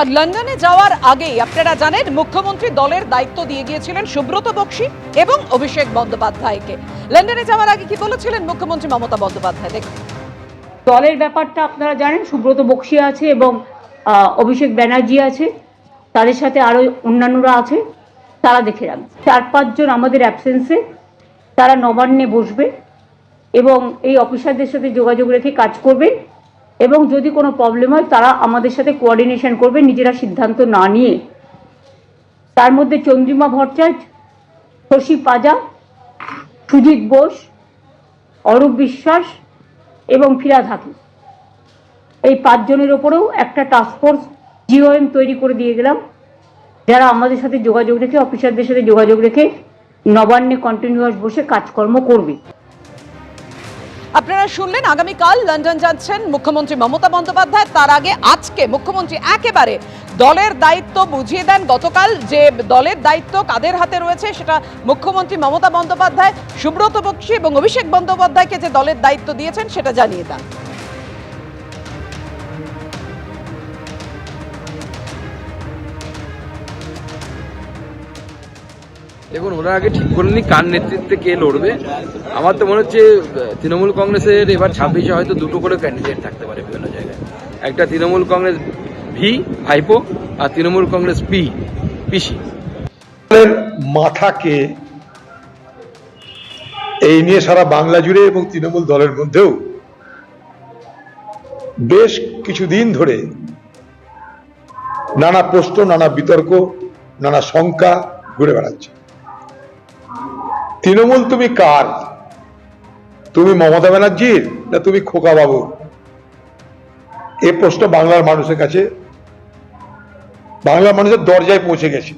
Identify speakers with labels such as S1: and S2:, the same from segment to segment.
S1: আর লন্ডনে যাওয়ার আগেই আপনারা জানেন, মুখ্যমন্ত্রী দলের দায়িত্ব দিয়ে গিয়েছিলেন সুব্রত বক্সী এবং অভিষেক বন্দ্যোপাধ্যায়কে। লন্ডনে যাওয়ার আগে কি বলেছিলেন মুখ্যমন্ত্রী মমতা বন্দ্যোপাধ্যায়? দেখুন।
S2: দলের ব্যাপারটা আপনারা জানেন, সুব্রত বক্সি আছে এবং অভিষেক ব্যানার্জি আছে। তাদের সাথে আরও অন্যান্যরা আছে। তারা দেখে রাখবে চার পাঁচজন আমাদের অ্যাবসেন্সে তারা নবান্নে বসবে এবং এই অফিসারদের সাথে যোগাযোগ রেখে কাজ করবে। এবং যদি কোনো প্রবলেম হয়, তারা আমাদের সাথে কোঅর্ডিনেশন করবে, নিজেরা সিদ্ধান্ত না নিয়ে। তার মধ্যে চন্দ্রিমা ভট্টাচার্য, শশী পাজা, সুজিত বোস, অরূপ বিশ্বাস এবং ফিরাদ হাকিম। এই পাঁচজনের ওপরেও একটা টাস্কফোর্স জিওএম তৈরি করে দিয়ে গেলাম। যারা আমাদের সাথে যোগাযোগ রেখে অফিসারদের সাথে যোগাযোগ রেখে নবান্নে কন্টিনিউয়াস বসে কাজকর্ম করবে।
S1: আপনারা শুনলেন, আগামীকাল লন্ডন যাচ্ছেন মুখ্যমন্ত্রী মমতা বন্দ্যোপাধ্যায়। তার আগে আজকে মুখ্যমন্ত্রী একেবারে দলের দায়িত্ব বুঝিয়ে দেন। গতকাল যে দলের দায়িত্ব কাদের হাতে রয়েছে সেটা মুখ্যমন্ত্রী মমতা বন্দ্যোপাধ্যায় সুব্রত বক্সী এবং অভিষেক বন্দ্যোপাধ্যায়কে যে দলের দায়িত্ব দিয়েছেন সেটা জানিয়ে দেন।
S3: দেখুন ওরা আগে ঠিক করে নি কার নেতৃত্বে কে লড়বে। আমার তো মনে হচ্ছে তৃণমূল কংগ্রেসের এবার ছাব্বিশে হয়তো দুটো করে ক্যান্ডিডেট থাকতে পারে বিভিন্ন জায়গায়। একটা তৃণমূল কংগ্রেস ভি, ভাইপো, আর তৃণমূল কংগ্রেস পি, পিসি।
S4: মাথাকে এই নিয়ে সারা বাংলা জুড়ে এবং তৃণমূল দলের মধ্যেও বেশ কিছুদিন ধরে নানা প্রশ্ন, নানা বিতর্ক, নানা শঙ্কা ঘুরে বেড়াচ্ছে। তৃণমূল তুমি কার? তুমি মমতা ব্যানার্জির না তুমি খোকা বাবুর? এ প্রশ্ন বাংলার মানুষের কাছে, বাংলার মানুষের দরজায় পৌঁছে গেছে।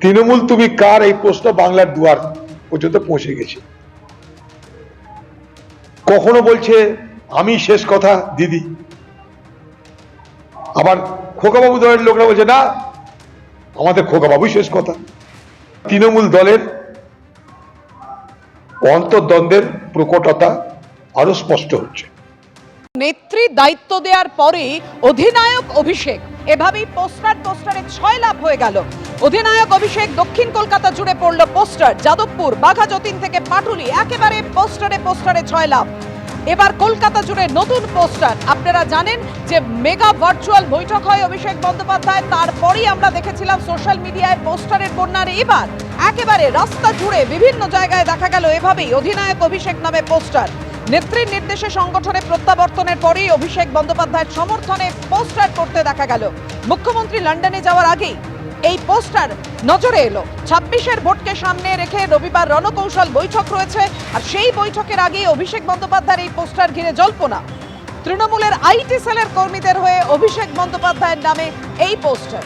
S4: তৃণমূল তুমি কার? এই প্রশ্ন বাংলার দুয়ার পর্যন্ত পৌঁছে গেছে। কখনো বলছে, আমি শেষ কথা, দিদি। আবার খোকাবাবু দলের লোকরা বলছে, না, আমাদের খোকাবাবুই শেষ কথা। তৃণমূল দলের অন্তর্দ্বন্দ্বের প্রকটতা আরও স্পষ্ট হচ্ছে।
S1: নেত্রী দায়িত্ব দেওয়ার পরে অধিনায়ক অভিষেক, এভাবেই পোস্টার পোস্টারে ছয় লাভ হয়ে গেল। অধিনায়ক অভিষেক দক্ষিণ কলকাতা জুড়ে পড়ল পোস্টার, যাদবপুর, বাঘা যতীন থেকে পাটুলি, একেবারে পোস্টারে পোস্টারে ছয় লাভ এবার কলকাতা জুড়ে নতুন পোস্টার। আপনারা জানেন যে মেগা ভার্চুয়াল বৈঠক হয় অভিষেক বন্দ্যোপাধ্যায়, তারপরেই আমরা দেখেছিলাম সোশ্যাল মিডিয়ায় পোস্টারের বন্যার। এবার একেবারে রাস্তা জুড়ে বিভিন্ন জায়গায় দেখা গেল এভাবেই অধিনায়ক অভিষেক নামে পোস্টার। নেত্রীর নির্দেশে সংগঠনে প্রত্যাবর্তনের পরেই অভিষেক বন্দ্যোপাধ্যায়ের সমর্থনে পোস্টার করতে দেখা গেল। মুখ্যমন্ত্রী লন্ডনে যাওয়ার আগেই এই পোস্টার নজরে এলো। ছাব্বিশের ভোটকে সামনে রেখে রবিবার রণকৌশল বৈঠক রয়েছে, আর সেই বৈঠকের আগেই অভিষেক বন্দ্যোপাধ্যায়ের এই পোস্টার ঘিরে জল্পনা। তৃণমূলের আইটি সেলের কর্মীদের হয়ে অভিষেক বন্দ্যোপাধ্যায়ের নামে এই পোস্টার।